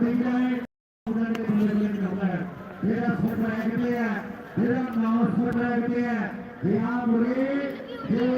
तरीका है उधर के बोले बोले निकलता है फिर आप सोच रहे के लिए फिर आप नाम सोच रहे के लिए यहाँ बोले ये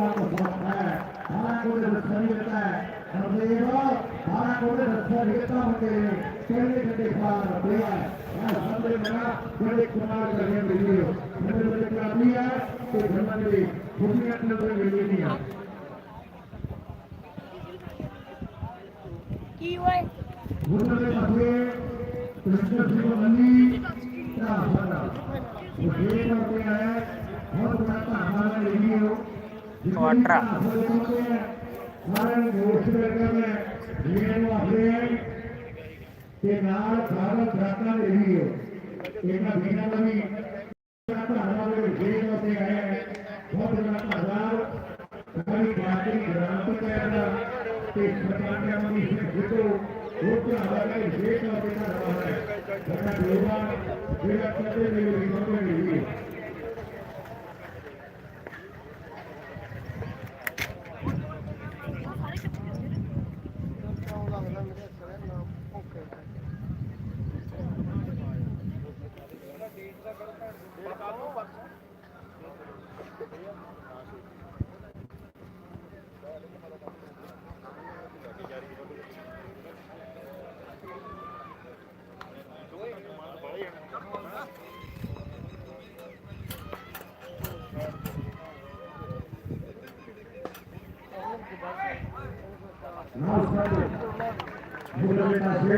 आपको सोचता है हमारा कोई रस्ता नहीं होता है हम ये वो हमारा कोई रस्ता नहीं होता होते हैं केंद्र के देखभाल रखते हैं हमने बना बड़े कुमार करने के लिए हमने बड़े कर लिया तो धर्म के दुनिया के अंदर मिलने नहीं आता কি হয় ভোটারের সাথে कृष्ण जी को नली क्या होगा वो ये करते हैं। बहुत बड़ा हमारा यही हो वाटरा हमारे दोस्त लेकर में ये वाले के नाल भारत रत्न यही हो एक ना बिना लगी हमारे देश होते हैं बहुत बड़ा आधार हमारी भारतीय ग्राम पंचायत કે પ્રકારના વિશેષ હેતુ લોકો આગામી વિશેષ અધિકાર દ્વારા ઘણા યોગા જેવા તત્વોની વિનંતી કરી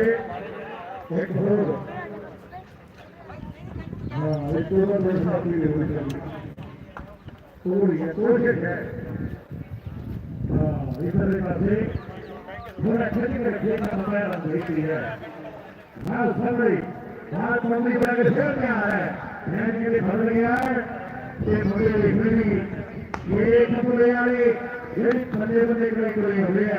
एक भोग हाँ एक टोटल दस आदमी लेकर चलिए तोड़ ये तोड़ के है हाँ इस तरह से पूरा खेती का खेत का समय रंग देख लिया हाँ सब रही हाँ मंडी बना के चल क्या है मैं के लिए भर लिया ये मुझे लिखने ये एक नंबर यार एक बंदे बंदे का एक रही हो। गया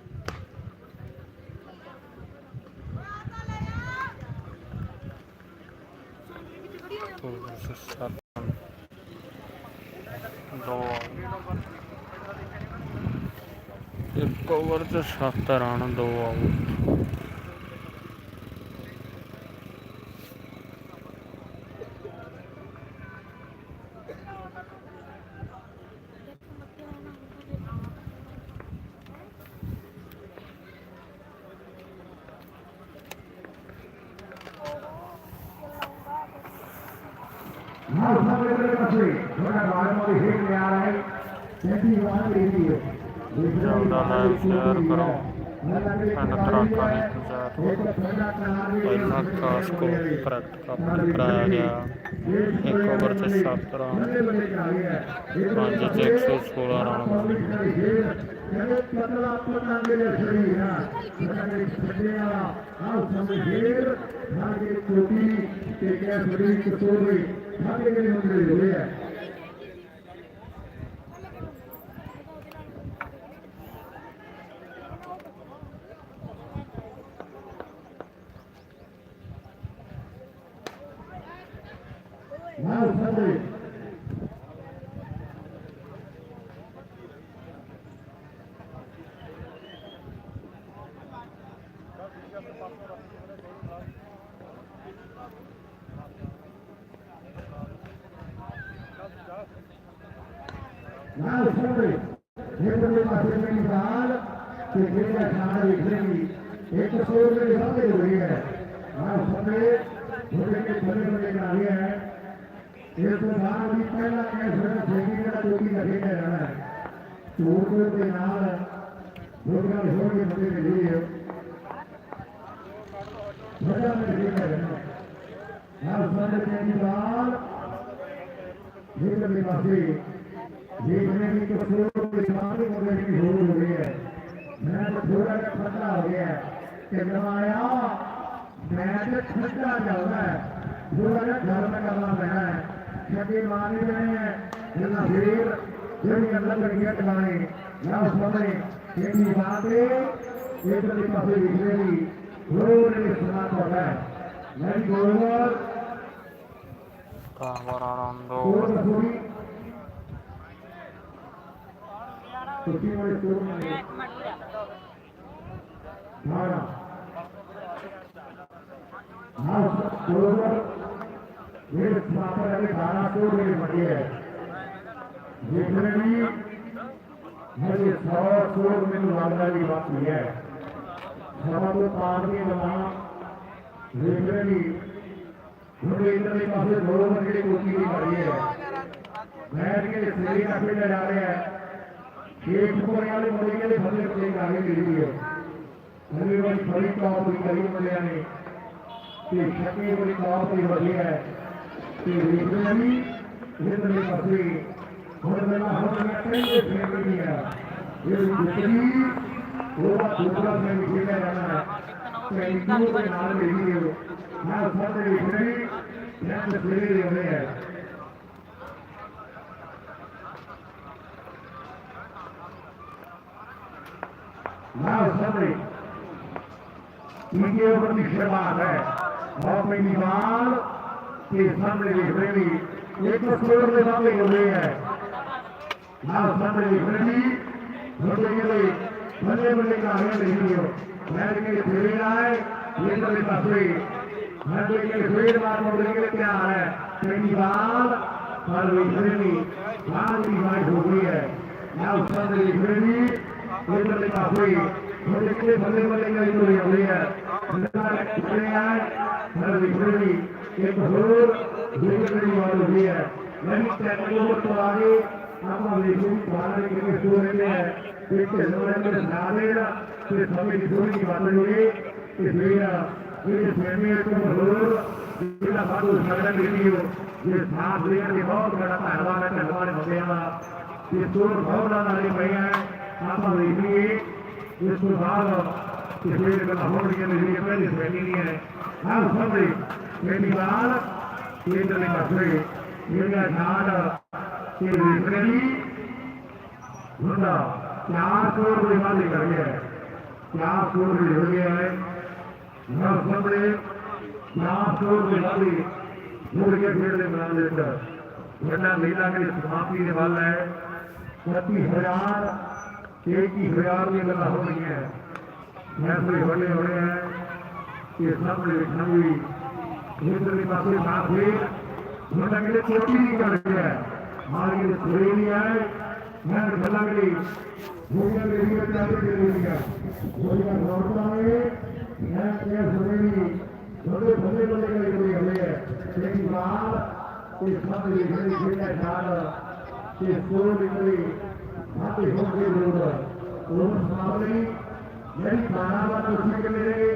ਕੋਸ਼ਿਸ਼ ਕਰ ਦੋ ਇੱਕ ਓਵਰ ਤੇ 7 ਰਨ ਦੋ ਆਊਟ। भारत संघटन पक्षे थोड़ा बालमध्ये हिट मिळाला आहे त्याची वाहन रेती चौदाला शेअर गया सौ सोलह 300人ぐらいで、ね。なお、三塁。Thank you. ਨਾਲ ਸੁਣਦੇ ਜਿਹੜੇ ਪਾਸੇ ਮੇਰੀ ਬਾਲ ਤੇ ਜਿਹੜਾ ਖਾਣਾ ਦੇਖ ਰਹੀ ਇੱਕ ਸੋਰ ਦੇ ਸਾਹਮਣੇ ਹੋ ਰਹੀ ਹੈ। ਨਾਲ ਸੁਣਦੇ ਜਿਹੜੇ ਕੇ ਬੜੇ ਬੜੇ ਨਾਲੇ ਹੈ। ਇਹ ਤੋਂ ਬਾਅਦ ਵੀ ਪਹਿਲਾਂ ਇਹ ਸਿਰਫ ਜਿਹੜੀ ਦਾ ਚੋਰੀ ਲੱਗੇ ਰਹਿਣਾ ਹੈ ਚੋਰ ਦੇ ਨਾਲ ਰੋਜ਼ਗਾਰ ਹੋ ਕੇ ਬੰਦੇ ਦੇ ਲਈ ਬੜਾ ਮੇਰੇ ਰਹਿਣਾ ਨਾਲ ਸੁਣਦੇ ਮੇਰੀ ਬਾਲ ਜਿਹੜੇ ਪਾਸੇ देखने की कसूर दिमागी मगज की ज़रूर हो गई है मैं तो थोड़ा सा खतरा हो गया है कि नवाया मैं तो खतरा चलना है थोड़ा सा घर में करना पैना है क्योंकि मान रहे हैं जितना शरीर जो भी अंदर लड़कियाँ चलाने ना समझ इनकी बातें एक पास लिखने रोज सुना पड़ रहा है। मैं बोलूँगा ಸುಪ್ರೀಂಕೋರ್ಟ್ ಟೂರ್ನಿ ಧಾರ ये स्थापना के धारा को मेरी पड़ी है जितने भी मुझे सौ करोड़ में मुआवजा की बात हुई है सवा को पार नहीं बनाना जितने भी मुझे इतने पास दो बंदे कोशिश की पड़ी है बैठ के शरीर का जा रहे हैं ये ऊपर वाले बोलेंगे नहीं भले को एक आगे गिरी हुई है भले वाली बड़ी टॉप हुई गरीब बोले ने ये शक्ति बड़ी टॉप हुई बड़ी है ये रीजन भी हिंद में पसरी और मेरा हम में कई के फेर भी है ये दूसरी वो दूसरा में भी है रहना है तो इनको के नाम ले लिए मैं सब देखने मैं तो फिर ही रहने है लाल सबरे इनके ऊपर निक्षेपात है। अपने दीवार के सामने लिख रही एक तो स्लोर के सामने हो रही है। लाल सबरे लिख रही होते के लिए बल्ले बल्ले का आगे नहीं हो। मैच के लिए खेल रहा है ये तो, तो भी तस्वीर मैच के लिए खेल बार मोड़ने के लिए तैयार है। पहली बार पर लिख रही लाल की बाइट हो गई है। लाल सबरे लिख रही ಇದರಲ್ಲಿ ಕಾಫಿ ಇದಕ್ಕೆ ಬಲ್ಲೆ ಬಲ್ಲೆಗಳ ಇದು ಅಲ್ಲಿಯ ಅದರಲ್ಲಿ ಇದರಲ್ಲಿ ಬಹುರ್ ಜೀವನದಲ್ಲಿ ಮಾಡುವ ಅಲ್ಲಿಯ ನಮ್ಮ ಚಂದ್ರವಾಗಿ ನಮ್ಮ ದೇಶಿ ಭಾರತಕ್ಕೆ ಸೂರ್ಯನೇ इसके में नारेड़ा फिर सभी किशोर की बात हुई कि भैया मेरे प्रेमी को ज़रूर जिला बाबू सगड़ा मिली हो ये सांस लेकर बहुत बड़ा पहलवान है पहलवान भगवान ये सूर बहुत ज़्यादा भैया है ਆਪਾਂ ਵੇਖੀਏ ਇਸ ਤੋਂ ਬਾਅਦ ਇਸ ਵੇਲੇ ਦਾ ਹੋੜੀਆਂ ਨੇ ਜਿਹੜੀ ਪਹਿਲੀ ਸੈਲੀ ਨਹੀਂ ਹੈ। ਹਰ ਸਮੇਂ ਪਹਿਲੀ ਵਾਰ ਕੇਂਦਰ ਦੇ ਪਾਸੇ ਜਿਹੜਾ ਨਾੜ ਇਹ ਵੇਖਣੀ ਹੁੰਦਾ, ਚਾਰ ਕਰੋੜ ਦੇ ਵਾਲੇ ਕਰ ਗਿਆ ਹੈ। ਚਾਰ ਦੇ ਹੋ ਗਿਆ ਹੈ। ਨਾਲ ਸਮੇਂ ਚਾਰ ਕਰੋੜ ਦੇ ਵਾਲੇ ਮੁਰਗੇ ਖੇਡ ਦੇ ਮੈਦਾਨ ਦੇ ਅੰਦਰ ਜਿਹੜਾ ਮੇਲਾ ਦੀ ਸਮਾਪਤੀ ਦੇ ਵੱਲ ਹੈ। 30000 एक ही हज़ार की गल हो रही है। फैसले बड़े हो रहे हैं कि सब लिखना भी केंद्र के पास साथ में मैं अगले चोटी नहीं कर रही है। हमारे लिए पूरे नहीं आए। मैं गला गई भूमिका के लिए चालू के लिए भूमिका? लौट आएँगे मैं क्या सुनेगी छोटे भले भले के लिए हमें लेकिन बात इस सब लिखने के लिए ख्याल कि स्कूल निकली भाती होने की ज़रूरत है पूर्व साहब ने यदि खानाबाद पूछने के लिए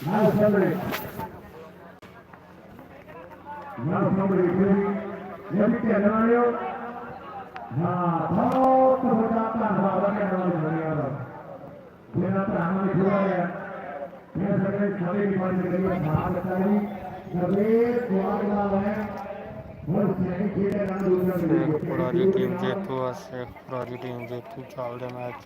Now somebody. Now somebody giving. Let me tell you. हाँ बहुत हो जाता है बाबा के नाम धनिया लोग बिना तो हम लिखवा है ये सगले खाली पानी के लिए भाग करी सगले द्वार लाल है એક પુરાની ટીમ જેતું હશે એક પુરાની ટીમ જેતું ચાલુ મેચ